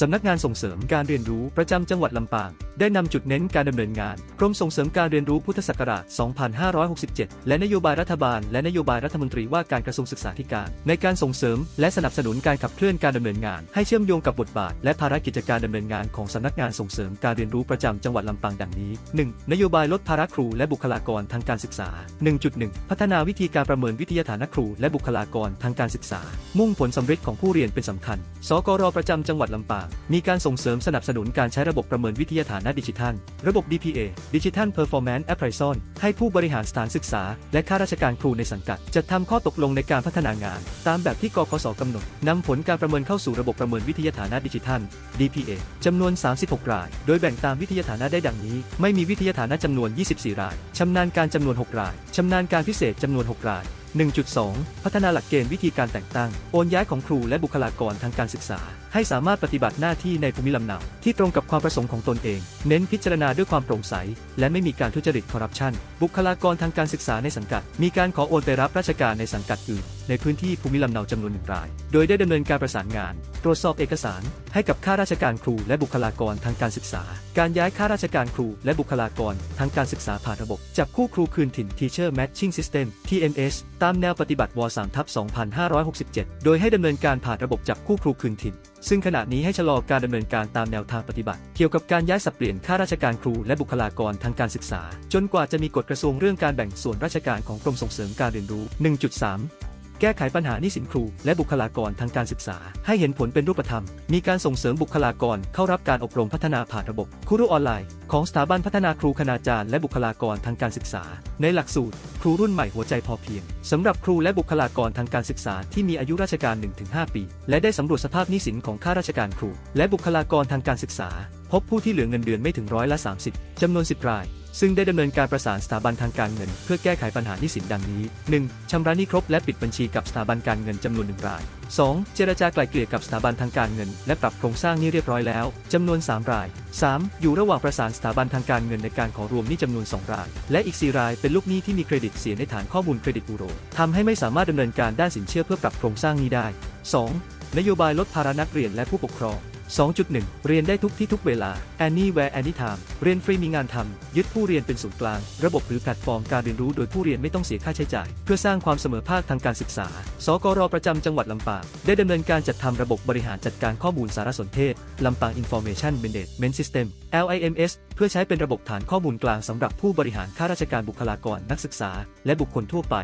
สำนักงานส่งเสริมการเรียนรู้ประจำจังหวัดลำปาง ได้นำจุดเน้นการดำเนินงานกรมส่งเสริมการเรียนรู้พุทธศักราช 2567 และนโยบายรัฐบาล และนโยบายรัฐมนตรีว่าการกระทรวงศึกษาธิการ ในการส่งเสริม และสนับสนุนการขับเคลื่อนการดำเนินงาน ให้เชื่อมโยงกับบทบาท และภารกิจการดำเนินงานของสำนักงานส่งเสริมการเรียนรู้ประจำจังหวัดลำปางดังนี้ 1. นโยบายลดภาระครูและบุคลากรทางการศึกษา 1.1 พัฒนาวิธีการประเมินวิทยาฐานะครู และบุคลากรทางการศึกษา มุ่งผลสำเร็จของผู้เรียนเป็นสำคัญ สกรประจำจังหวัดลำปางมีการส่งเสริมสนับสนุนการใช้ระบบประเมินวิทยาฐานะดิจิทัล ระบบ DPA Digital Performance Appraisal ให้ผู้บริหารสถานศึกษา และข้าราชการครูในสังกัด จัดทำข้อตกลงในการพัฒนางาน ตามแบบที่กคสกำหนดนำผลการประเมินเข้าสู่ระบบประเมินวิทยาฐานะดิจิทัล DPA จำนวน 36 ราย โดยแบ่งตามวิทยาฐานะได้ดังนี้ ไม่มีวิทยาฐานะจำนวน 24 รายชำนาญการจำนวน 6 รายชำนาญการพิเศษจำนวน 6 ราย 1.2 พัฒนาหลักเกณฑ์วิธีการแต่งตั้ง โอนย้ายของครูและบุคลากรทางการศึกษา ให้สามารถปฏิบัติหน้าที่ในภูมิลำเนาที่ตรงกับความประสงค์ของตนเอง เน้นพิจารณาด้วยความโปร่งใส และไม่มีการทุจริตคอร์รัปชัน บุคลากรทางการศึกษาในสังกัด มีการขอโอนไปรับราชการในสังกัดอื่น ในพื้นที่ภูมิลำเนาจำนวนหนึ่งราย โดยได้ดำเนินการประสานงาน ตรวจสอบเอกสาร ให้กับข้าราชการครูและบุคลากรทางการศึกษา การย้ายข้าราชการครูและบุคลากรทางการศึกษาผ่านระบบ จับคู่ครูคืนถิ่น Teacher Matching System TMS ตามแนวปฏิบัติว3ทับ2567 โดยให้ดำเนินการผ่านระบบจับคู่ครูคืนถิ่นซึ่งขณะนี้ให้ชะลอการดำเนินการตามแนวทางปฏิบัติ เกี่ยวกับการย้ายสับเปลี่ยนข้าราชการครูและบุคลากรทางการศึกษา จนกว่าจะมีกฎกระทรวงเรื่องการแบ่งส่วนราชการของกรมส่งเสริมการเรียนรู้ 1.3 แก้ไขปัญหานี้สินครู และบุคลากรทางการศึกษา ให้เห็นผลเป็นรูปธรรม มีการส่งเสริมบุคลากรเข้ารับการอบรมพัฒนาผ่านระบบครูรูออนไลน์ ของสถาบันพัฒนาครูคณาจารย์และบุคลากรทางการศึกษา ในหลักสูตร ครูรุ่นใหม่หัวใจพอเพียงสำหรับครูและบุคลากรทางการศึกษาที่มีอายุราชการ 1-5 ปี และได้สำรวจสภาพนี้สินของข้าราชการครู และบุคลากรทางการศึกษา พบผู้ที่เหลือเงินเดือนไม่ถึงร้อยละ 30 จำนวน 10 ราย ซึ่งได้ดำเนินการประสานสถาบันทางการเงิน เพื่อแก้ไขปัญหาหนี้สินดังนี้ 1. ชำระหนี้ครบและปิดบัญชีกับสถาบันการเงินจำนวนหนึ่งราย 2. เจรจาไกลายเกลี่ยกับสถาบันทางการเงิน และปรับโครงสร้างหนี้เรียบร้อยแล้วจำนวน 3 ราย 3. อยู่ระหว่างประสานสถาบันทางการเงินในการขอรวมหนี้จำนวน 2 ราย และอีก 4 รายเป็นลูกหนี้ที่มีเครดิตเสียในฐานข้อมูลเครดิตบูโรทำให้ไม่สามารถดำเนินการด้านสินเชื่อเพื่อปรับโครงสร้างหนี้ได้ 2. นโยบายลดภาระนักเรียนและผู้ปกครอง 2.1 เรียนได้ทุกที่ทุกเวลา Anywhere Anytime เรียนฟรีมีงานทำ ยึดผู้เรียนเป็นศูนย์กลาง ระบบหรือแพลตฟอร์มการเรียนรู้โดยผู้เรียนไม่ต้องเสียค่าใช้จ่าย เพื่อสร้างความเสมอภาคทางการศึกษา สกรประจำจังหวัดลำปาง ได้ดำเนินการจัดทำระบบบริหารจัดการข้อมูลสารสนเทศลำปาง Information Management System LIMS เพื่อใช้เป็นระบบฐานข้อมูลกลางสำหรับผู้บริหารข้าราชการบุคลากรนักศึกษา และบุคคลทั่วไป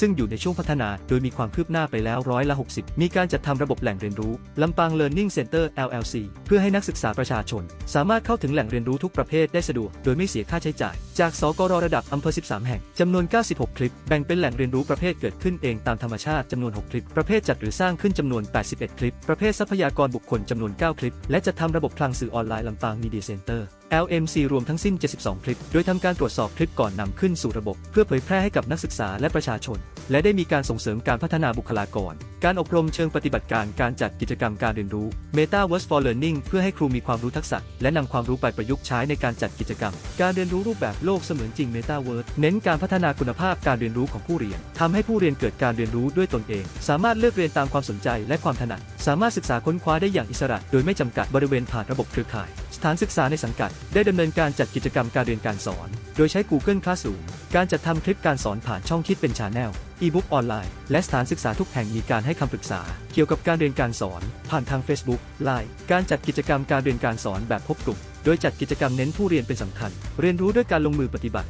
ซึ่งอยู่ในช่วงพัฒนาโดยมีความคืบหน้าไปแล้วร้อยละ 60 มีการจัดทำระบบแหล่งเรียนรู้ลำปาง Learning Center LLC เพื่อให้นักศึกษาประชาชน สามารถเข้าถึงแหล่งเรียนรู้ทุกประเภทได้สะดวก โดยไม่เสียค่าใช้จ่ายจากสกรระดับอำเภอ 13 แห่ง จำนวน 96 คลิป แบ่งเป็นแหล่งเรียนรู้ประเภทเกิดขึ้นเองตามธรรมชาติจำนวน 6 คลิป ประเภทจัดหรือสร้างขึ้นจำนวน 81 คลิป ประเภททรัพยากรบุคคลจำนวน 9 คลิป และจัดทำระบบคลังสื่อออนไลน์ลำปางมีเดียเซ็นเตอร์ LMC รวมทั้งสิ้น 72 คลิป โดยทำการตรวจสอบคลิปก่อนนำขึ้นสู่ระบบ เพื่อเผยแพร่ให้กับนักศึกษาและประชาชน และได้มีการส่งเสริมการพัฒนาบุคลากร การอบรมเชิงปฏิบัติการการจัดกิจกรรมการเรียนรู้ Metaverse for Learning เพื่อให้ครูมีความรู้ทักษะ และนำความรู้ไปประยุกต์ใช้ในการจัดกิจกรรม การเรียนรู้รูปแบบโลกเสมือนจริง Metaverse เน้นการพัฒนาคุณภาพการเรียนรู้ของผู้เรียนทำให้ผู้เรียนเกิดการเรียนรู้ด้วยตนเอง สามารถเลือกเรียนตามความสนใจและความถนัด สามารถศึกษาค้นคว้าได้อย่างอิสระ โดยไม่จำกัดบริเวณผ่านระบบเครือข่าย สถานศึกษาในสังกัด ได้ดำเนินการจัดกิจกรรมการเรียนการสอน โดยใช้ Google Classroom การจัดทำคลิปการสอนผ่านช่องคิดเป็นชาแนลอีบุ๊กออนไลน์ และสถานศึกษาทุกแห่งมีการให้คำปรึกษา เกี่ยวกับการเรียนการสอน ผ่านทาง Facebook Line การจัดกิจกรรมการเรียนการสอนแบบพบกลุ่ม โดยจัดกิจกรรมเน้นผู้เรียนเป็นสำคัญ เรียนรู้ด้วยการลงมือปฏิบัติ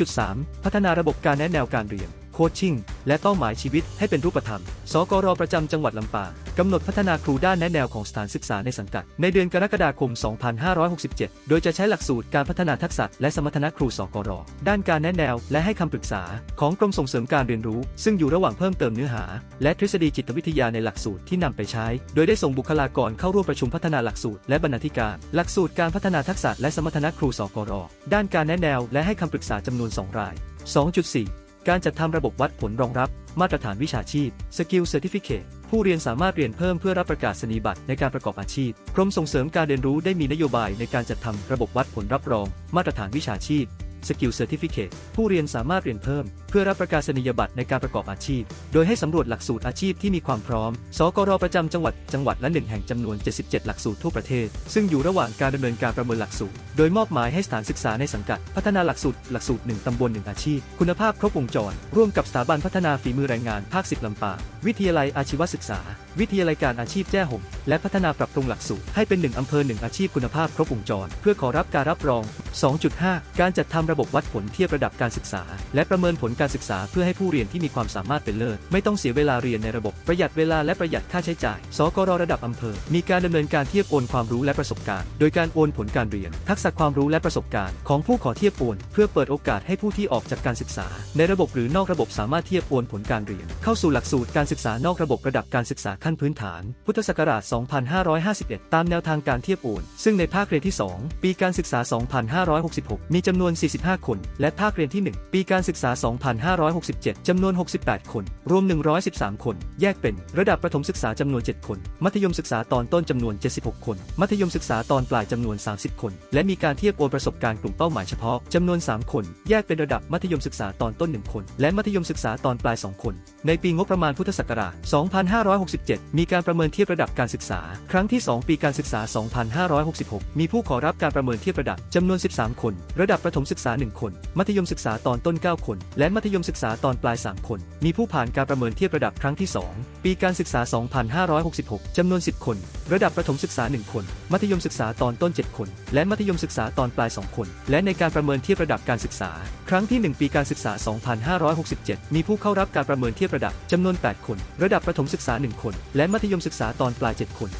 2.3 พัฒนาระบบการแนะแนวการเรียน โคชชิ่ง และเป้าหมายชีวิตให้เป็นรูปธรรม สกรประจำจังหวัดลำปางกำหนดพัฒนาครูด้านแนะแนวของสถานศึกษาในสังกัด ในเดือนกรกฎาคม 2567 โดยจะใช้หลักสูตรการพัฒนาทักษะและสมรรถนะครูสกรด้านการแนะแนวและให้คำปรึกษา ของกรมส่งเสริมการเรียนรู้ ซึ่งอยู่ระหว่างเพิ่มเติมเนื้อหา และทฤษฎีจิตวิทยาในหลักสูตรที่นำไปใช้ โดยได้ส่งบุคลากรเข้าร่วมประชุมพัฒนาหลักสูตรและบรรณาธิการ หลักสูตรการพัฒนาทักษะและสมรรถนะครูสกรด้านการแนะแนวและให้คำปรึกษาจำนวน 2 ราย 2.4 การจัดทำระบบวัดผลรองรับ มาตรฐานวิชาชีพ Skill Certificate ผู้เรียนสามารถเรียนเพิ่มเพื่อรับประกาศนียบัตรในการประกอบอาชีพ กรมส่งเสริมการเรียนรู้ได้มีนโยบายในการจัดทำระบบวัดผลรับรอง มาตรฐานวิชาชีพ Skill Certificate ผู้เรียนสามารถเรียนเพิ่ม เพื่อรับประกาศนียบัตรในการประกอบอาชีพ โดยให้สำรวจหลักสูตรอาชีพที่มีความพร้อม สกรประจำจังหวัด จังหวัดละหนึ่งแห่งจำนวน 77 หลักสูตรทั่วประเทศ ซึ่งอยู่ระหว่างการดำเนินการประเมินหลักสูตร โดยมอบหมายให้สถานศึกษาในสังกัด พัฒนาหลักสูตร หลักสูตร 1ตำบล 1 อาชีพ คุณภาพครบวงจร ร่วมกับสถาบันพัฒนาฝีมือแรงงานภาค10ลำปาง วิทยาลัยอาชีวศึกษา วิทยาลัยการอาชีพแจ้ห่มและพัฒนาปรับปรุงหลักสูตรให้เป็นหนึ่งอำเภอหนึ่งอาชีพคุณภาพครบวงจร เพื่อขอรับการรับรอง 2.5 การจัดทำระบบวัดผลเทียบระดับการศึกษา และประเมินผลการศึกษาเพื่อให้ผู้เรียนที่มีความสามารถเป็นเลิศไม่ต้องเสียเวลาเรียนในระบบประหยัดเวลาและประหยัดค่าใช้จ่าย สกรระดับอำเภอ มีการดำเนินการเทียบโอนความรู้และประสบการณ์ โดยการโอนผลการเรียน ทักษะความรู้และประสบการณ์ของผู้ขอเทียบโอน เพื่อเปิดโอกาสให้ผู้ที่ออกจากการศึกษา ในระบบหรือนอกระบบสามารถเทียบโอนผลการเรียน เข้าสู่หลักสูตรการศึกษานอกระบบระดับการศึกษาขั้นพื้นฐาน พุทธศักราช 2551 ตามแนวทางการเทียบโอนซึ่งในภาคเรียนที่ 2 ปีการศึกษา 2566 มีจำนวน 45 คน และภาคเรียนที่ 1 ปีการศึกษา 2567 จำนวน 68 คน รวม 113 คน แยกเป็น ระดับประถมศึกษาจำนวน 7 คน มัธยมศึกษาตอนต้นจำนวน 76 คน มัธยมศึกษาตอนปลายจำนวน 30 คน และมีการเทียบโอนประสบการณ์กลุ่มเป้าหมายเฉพาะจำนวน 3 คน แยกเป็นระดับมัธยมศึกษาตอนต้น 1 คน และมัธยมศึกษาตอนปลาย 2 คน ในปีงบประมาณพุทธศักราช 2567มีการประเมินเทียบระดับการศึกษา ครั้งที่ 2 ปีการศึกษา 2566 มีผู้ขอรับการประเมินเทียบระดับจำนวน 13 คน ระดับประถมศึกษา 1 คน มัธยมศึกษาตอนต้น 9 คน และมัธยมศึกษาตอนปลาย 3 คน มีผู้ผ่านการประเมินเทียบระดับครั้งที่ 2 ปีการศึกษา 2566 จำนวน 10 คน ระดับประถมศึกษา 1 คน มัธยมศึกษาตอนต้น 7 คน และมัธยมศึกษาตอนปลาย 2 คน และในการประเมินเทียบระดับการศึกษา ครั้งที่ 1 ปีการศึกษา 2567 มีผู้เข้ารับการประเมินเทียบระดับจำนวน 8 คน ระดับประถมศึกษา 1 คนและมัธยมศึกษาตอนปลาย 7 คน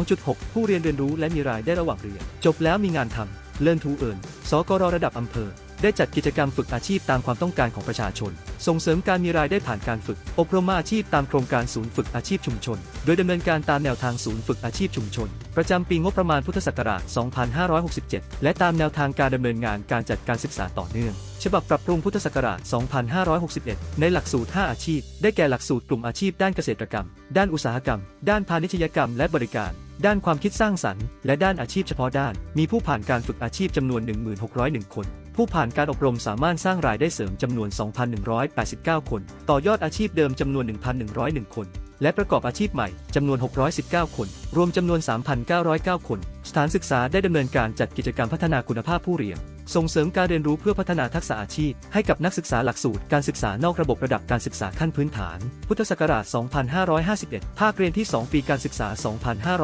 2.6 ผู้เรียนเรียนรู้และมีรายได้ระหว่างเรียน จบแล้วมีงานทำเลินทูเอินสกรระดับอำเภอ ได้จัดกิจกรรมฝึกอาชีพตามความต้องการของประชาชน ส่งเสริมการมีรายได้ผ่านการฝึก อบรมอาชีพตามโครงการศูนย์ฝึกอาชีพชุมชน โดยดำเนินการตามแนวทางศูนย์ฝึกอาชีพชุมชน ประจำปีงบประมาณพุทธศักราช 2567 และตามแนวทางการดำเนินงานการจัดการศึกษาต่อเนื่อง ฉบับปรับปรุงพุทธศักราช 2561 ในหลักสูตร 5 อาชีพ ได้แก่หลักสูตรกลุ่มอาชีพด้านเกษตรกรรม ด้านอุตสาหกรรม ด้านพาณิชยกรรม และบริการด้านความคิดสร้างสรรค์และด้านอาชีพเฉพาะด้าน มีผู้ผ่านการฝึกอาชีพจำนวน 1601 คน ผู้ผ่านการอบรมสามารถสร้างรายได้เสริมจำนวน 2,189 คน ต่อยอดอาชีพเดิมจำนวน 1,101 คน และประกอบอาชีพใหม่จำนวน 619 คน รวมจำนวน 3,909 คน สถานศึกษาได้ดำเนินการจัดกิจกรรมพัฒนาคุณภาพผู้เรียน ส่งเสริมการเรียนรู้เพื่อพัฒนาทักษะอาชีพ ให้กับนักศึกษาหลักสูตรการศึกษานอกระบบระดับการศึกษาขั้นพื้นฐาน พุทธศักราช 2551 ภาคเรียนที่ 2 ปีการศึกษา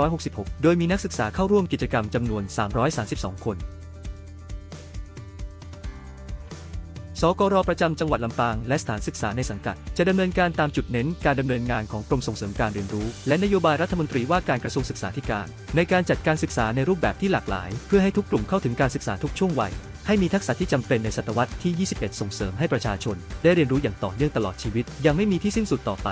2566 โดยมีนักศึกษาเข้าร่วมกิจกรรมจำนวน 332 คน สกรประจำจังหวัดลำปาง และสถานศึกษาในสังกัด จะดำเนินการตามจุดเน้นการดำเนินงานของกรมส่งเสริมการเรียนรู้ และนโยบายรัฐมนตรีว่าการกระทรวงศึกษาธิการ ในการจัดการศึกษาในรูปแบบที่หลากหลาย เพื่อให้ทุกกลุ่มเข้าถึงการศึกษาทุกช่วงวัยให้มีทักษะที่จำเป็นในศตวรรษที่ 21 ส่งเสริมให้ประชาชน ได้เรียนรู้อย่างต่อเนื่องตลอดชีวิต ยังไม่มีที่สิ้นสุดต่อไป